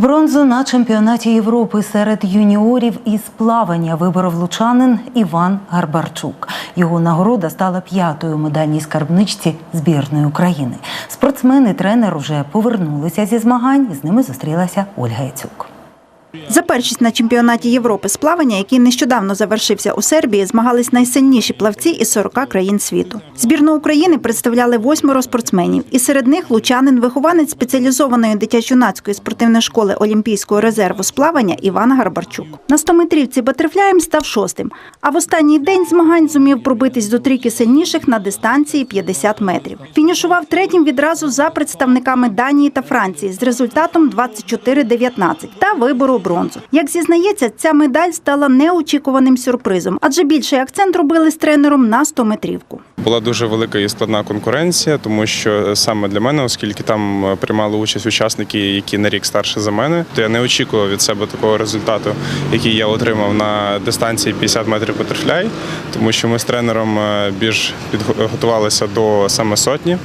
Бронзу на чемпіонаті Європи серед юніорів із плавання виборов лучанин Іван Гарбарчук. Його нагорода стала п'ятою медальній скарбничці збірної України. Спортсмени, тренер вже повернулися зі змагань. З ними зустрілася Ольга Яцюк. За першість на чемпіонаті Європи з плавання, який нещодавно завершився у Сербії, змагались найсильніші плавці із 40 країн світу. Збірну України представляли восьмеро спортсменів, і серед них лучанин, вихованець спеціалізованої дитячо-юнацької спортивної школи Олімпійського резерву з плавання Іван Гарбарчук. На 100-метрівці батерфляєм став шостим, а в останній день змагань зумів пробитись до трійки сильніших на дистанції 50 метрів. Фінішував третім відразу за представниками Данії та Франції з результатом 24-19 та вибору бронзу. Як зізнається, ця медаль стала неочікуваним сюрпризом, адже більший акцент робили з тренером на 100-метрівку. Була дуже велика і складна конкуренція, тому що саме для мене, оскільки там е, приймали участь учасники, які на рік старше за мене, то я не очікував від себе такого результату, який я отримав на дистанції 50 метрів батерфляй, тому що ми з тренером е, більш підготувалися до саме сотні.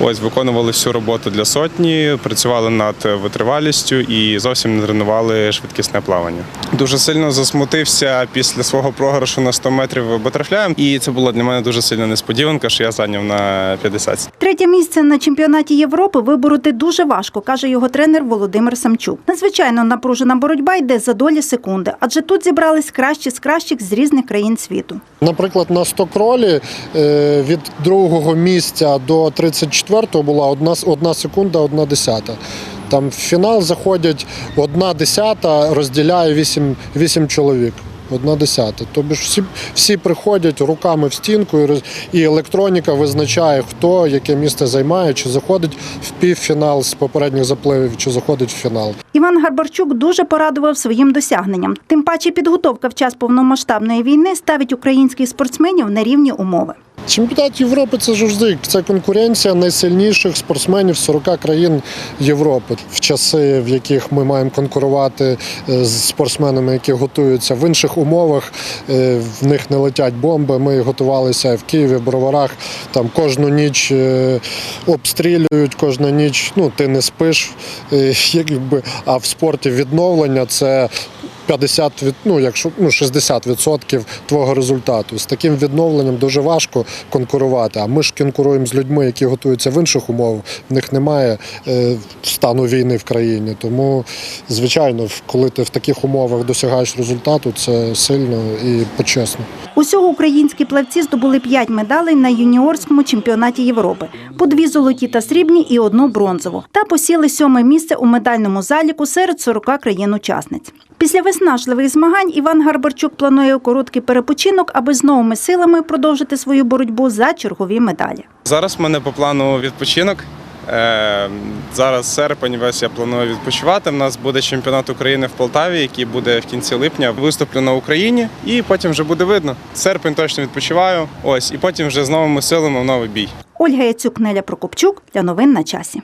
Ось виконували всю роботу для сотні, працювали над витривалістю і зовсім не тренували швидкісне плавання. Дуже сильно засмутився після свого програшу на 100 метрів батерфляєм, і це була для мене дуже сильна несподіванка, що я зайняв на 50. Третє місце на чемпіонаті Європи вибороти дуже важко, каже його тренер Володимир Самчук. Надзвичайно напружена боротьба йде за долі секунди, адже тут зібрались кращі з кращих з різних країн світу. Наприклад, на 100 кролі е, від другого місця до 34-го була одна, одна секунда, одна десята. Там в фінал заходять одна десята, розділяє 8, 8 чоловік. Одна десята. Тобто всі, всі приходять руками в стінку, і роз- і електроніка визначає, хто яке місце займає, чи заходить в півфінал з попередніх запливів, чи заходить в фінал. Іван Гарбарчук дуже порадував своїм досягненням. Тим паче підготовка в час повномасштабної війни ставить українських спортсменів на рівні умови. Чемпіонат Європи це завжди це конкуренція найсильніших спортсменів 40 країн Європи. В часи, в яких ми маємо конкурувати е, з спортсменами, які готуються в інших умовах, е, в них не летять бомби. Ми готувалися в Києві, в Броварах. Там кожну ніч е, обстрілюють, кожну ніч ну ти не спиш. Якби а в спорті відновлення це 50 від, ну, якщо ну 60% твого результату. З таким відновленням дуже важко конкурувати. А ми ж конкуруємо з людьми, які готуються в інших умовах. В них немає е, стану війни в країні. Тому, звичайно, коли ти в таких умовах досягаєш результату, це сильно і почесно. Усього українські плавці здобули 5 медалей на юніорському чемпіонаті Європи, по дві золоті та срібні і одну бронзову, та посіли сьоме місце у медальному заліку серед 40 країн-учасниць. Після виснажливих змагань Іван Гарбарчук планує короткий перепочинок, аби з новими силами продовжити свою боротьбу за чергові медалі. Зараз в мене по плану відпочинок. Е, Зараз серпень, весь я планую відпочивати. У нас буде чемпіонат України в Полтаві, який буде в кінці липня. Виступлю на Україні, і потім вже буде видно. Серпень точно відпочиваю. Ось, і потім вже з новими силами в новий бій. Ольга Яцюк, Неля Прокопчук для новин на часі.